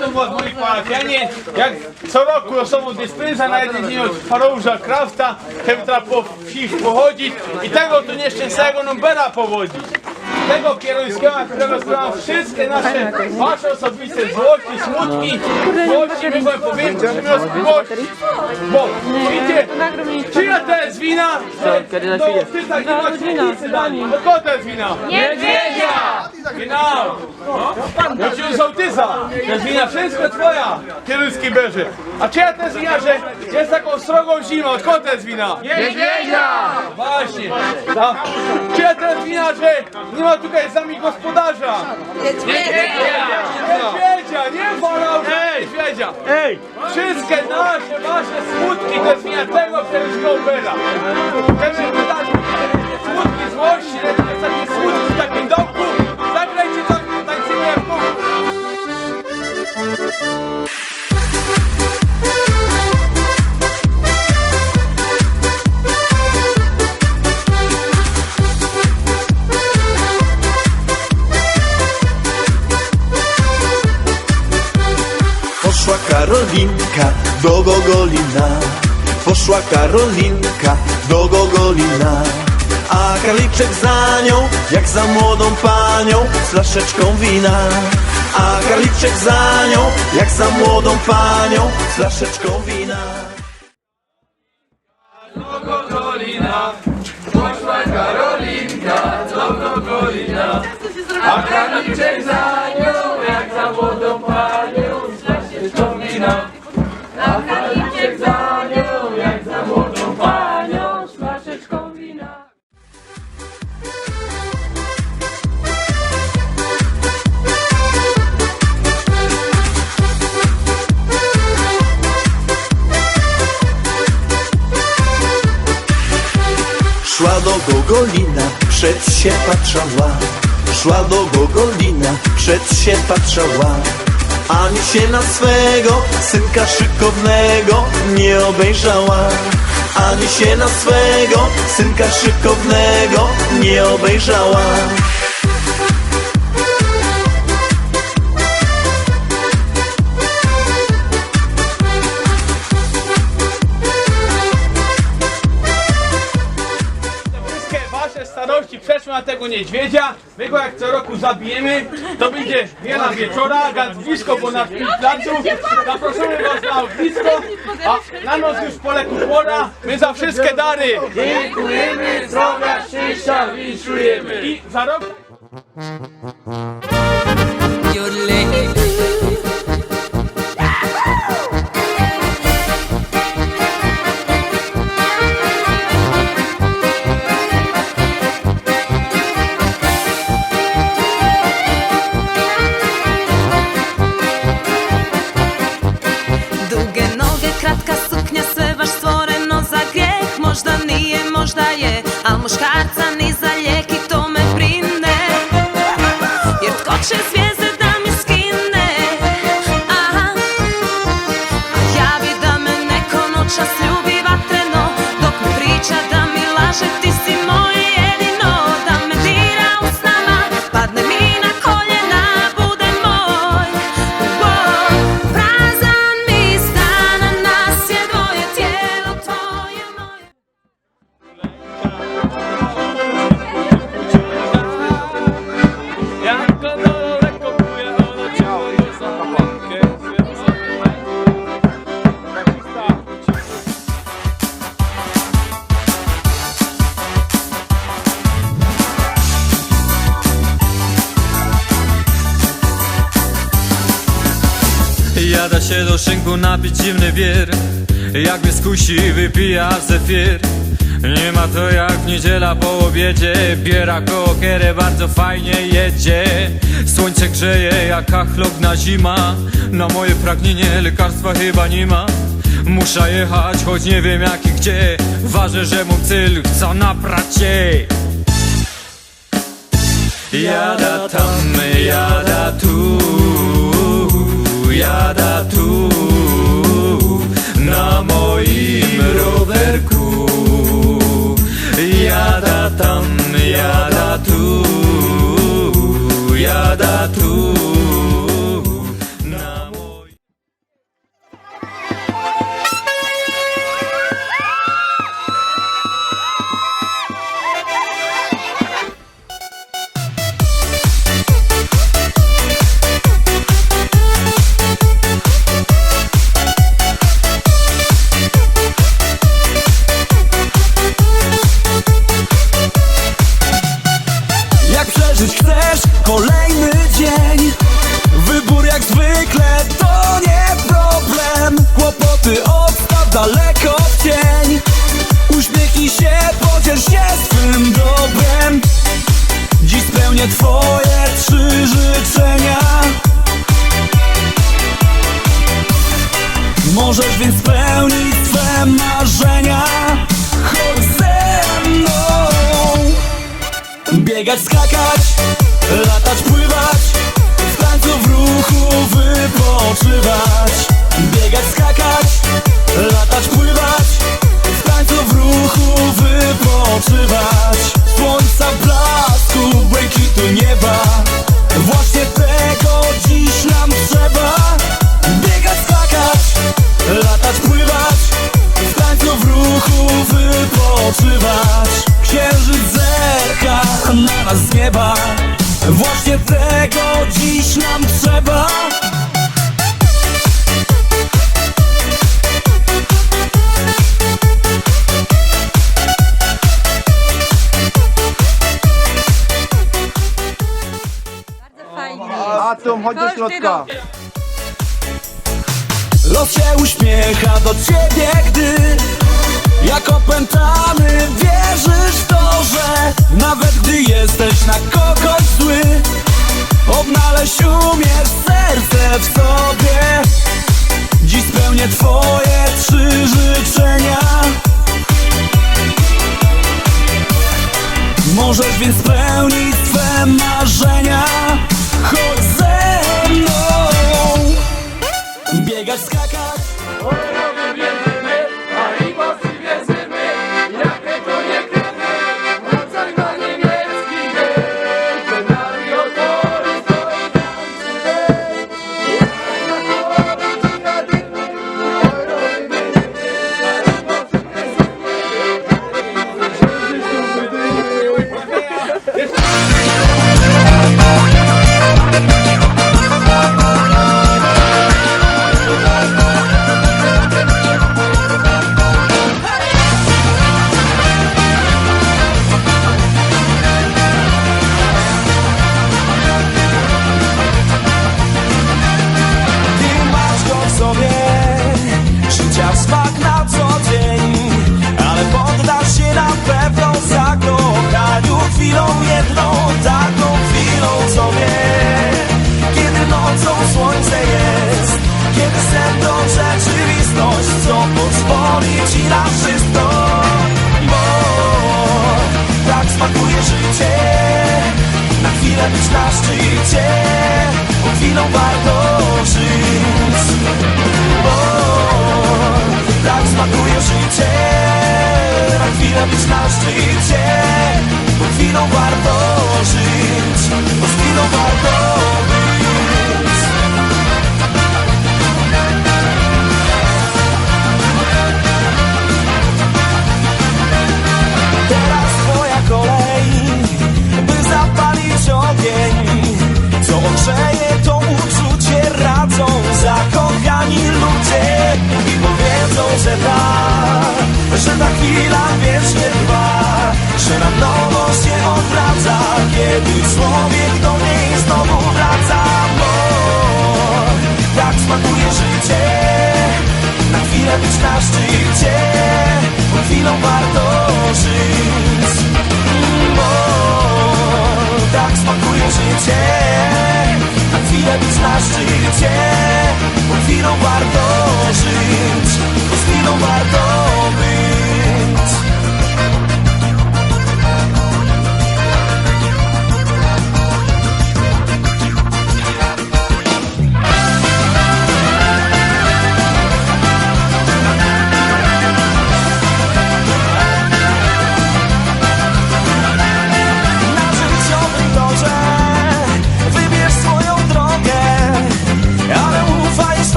to była dwójka. Ja nie, jak co roku osobą dyspensa na jeden dzień od Farouża Krafta, Hemtra po wsi pochodzić i tego tu nieszczęsnego numbera powodzić. Tego kieruńskiego, którego sprawam wszystkie nasze, wasze osobiste złości, smutki, złości, mogłem powiedzieć, że złości. Bo, widzicie, czyja to jest wina, że do wtyta nie ma świetlicy dali? No kogo to jest wina? Niedźwiedzia! Genau! No ci sołtysa! To jest wina wszystko twoja, kieruński beży. A czyja to jest wina, że jest taką srogą zimą? Kogo to jest wina? Niedźwiedzia! Właśnie. Czyja to jest wina, że nie ma tutaj z nami gospodarza? Niedźwiedzia! Nie wolał, niedźwiedzia! Ej! Wszystkie nasze, wasze smutki to jest wina tego kieruńskiego bera. Żeby wydać smutki złości, Karolinka do Gogolina. Poszła Karolinka do Gogolina. A Karliczek za nią, jak za młodą panią Z flaszeczką wina. A Karliczek za nią, jak za młodą panią Z flaszeczką wina. Gogolina, poszła Karolinka do Gogolina, a Karliczek za nią, jak za młodą się patrzała Szła do Gogolina, przed się patrzała. Ani się na swego synka szykownego nie obejrzała. Ani się na swego synka szykownego nie obejrzała tego niedźwiedzia. My go jak co roku zabijemy. To będzie wiela wieczora, gaz blisko ponad placów. Zapraszamy was na ognisko. A na noc już poleku pora. My za wszystkie dary. Dziękujemy, zdrowia, szczęścia winszujemy. I za rok Jada się do szynku napić zimny bier. Jak mnie skusi wypija zefir. Nie ma to jak niedziela po obiedzie. Biera koło kierę bardzo fajnie jedzie. Słońce grzeje jak chlogna zima. Na moje pragnienie lekarstwa chyba nie ma. Muszę jechać, choć nie wiem jak i gdzie. Ważę, że mój cel chcę naprać się. Jada tam, tam, Biegać, skakać, latać, pływać W tańcu w ruchu wypoczywać. Biegać, skakać, latać, pływać W tańcu w ruchu wypoczywać. Słońca blasku, błękitu nieba. Właśnie tego dziś nam trzeba. Biegać, skakać, latać, pływać W tańcu w ruchu wypoczywać z nieba. Właśnie tego dziś nam trzeba. Atom, chodź do środka. Los się uśmiecha do ciebie, gdy Jak opętany wierzysz w to, że Nawet gdy jesteś na kogoś zły Odnaleźć umiesz serce w sobie. Dziś spełnię twoje trzy życzenia. Możesz więc spełnić swe marzenia. Chodź ze mną Biegać, skakać Bo chwilą warto żyć Bo tak smakuje życie. Na chwilę być na szczycie Bo chwilą warto żyć Bo chwilą warto szczycie Bo chwilą warto żyć. Bo tak smakuje życie. Na chwilę być na szczycie. Bo chwilą warto żyć. Bo chwilą warto być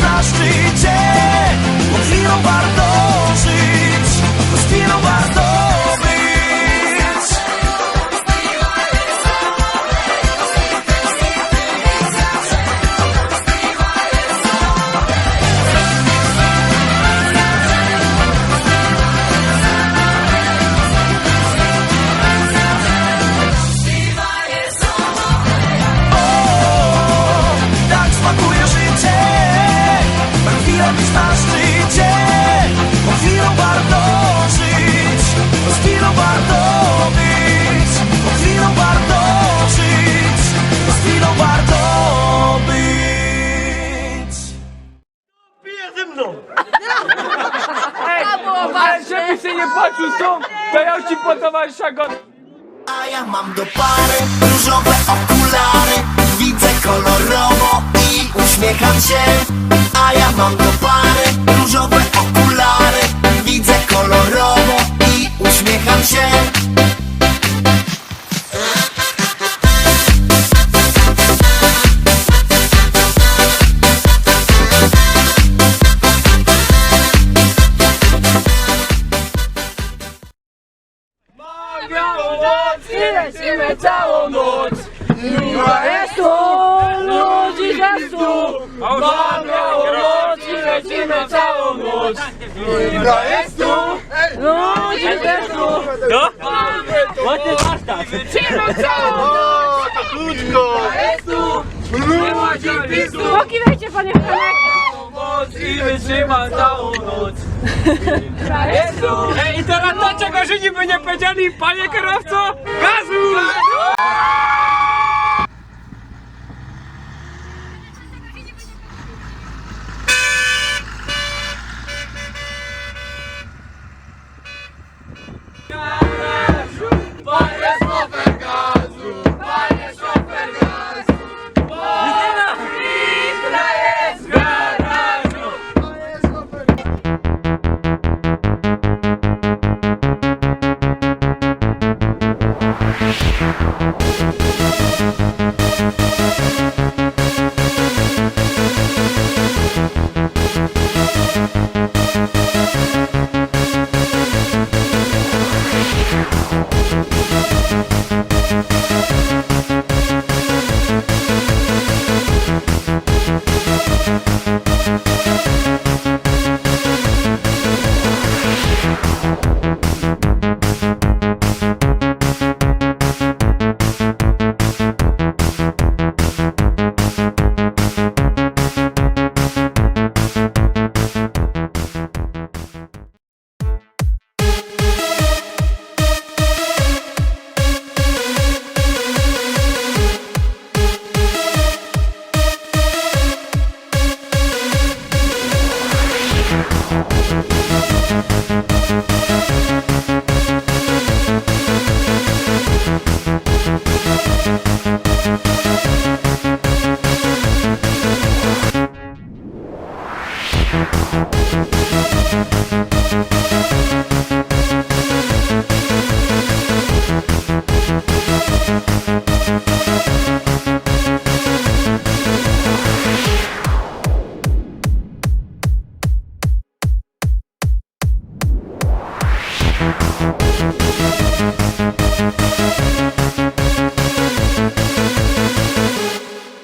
na szczycie, pod chwilą A ja mam do pary różowe okulary. Widzę kolorowo i uśmiecham się. A ja mam do pary różowe okulary. Widzę kolorowo i uśmiecham się ludzi gestu Pokiwajcie panie Franek. Noc i wytrzymam całą noc. Jest tu Ej, i teraz dlaczego Żydzi by nie powiedzieli Panie kierowco, gazu! Panie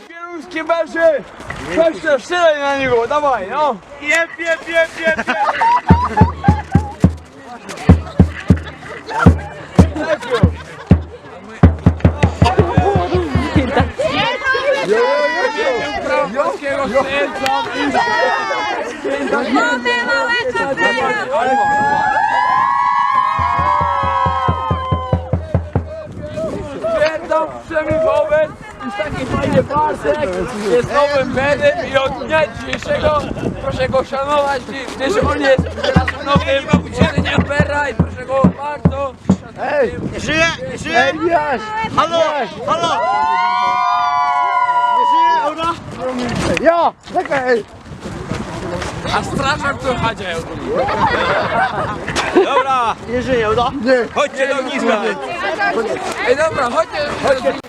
Kieruńskie beży! Chodź to, strzelaj na niego, dawaj, no! Jeb, jeb, jeb, jeb, jeb! Mamy małego Petra. Stwierdzam Przemysł Wobec, już taki fajny pasek, jest nowym benem i od dnia dzisiejszego proszę go szanować, gdyż on jest teraz nowym siedzeniem Pera i proszę go bardzo Żyje, żyje! Halo, halo! Nie żyje, ona? Ja, czekaj! A strażak tu chadzie. Dobra, nie żyje, ona? Nie. Chodźcie do ogniska! Ej dobra, chodźcie. chodźcie.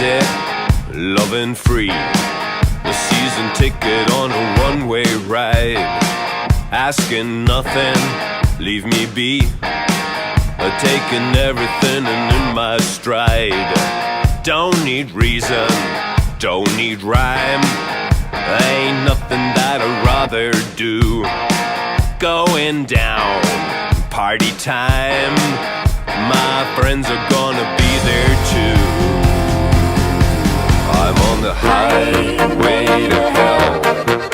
Easy, loving free. The season ticket on a one way ride. Asking nothing, leave me be. Taking everything and in my stride. Don't need reason, don't need rhyme. Ain't nothing that I'd rather do. Going down, party time. My friends are gonna be there too. I'm on the highway to hell.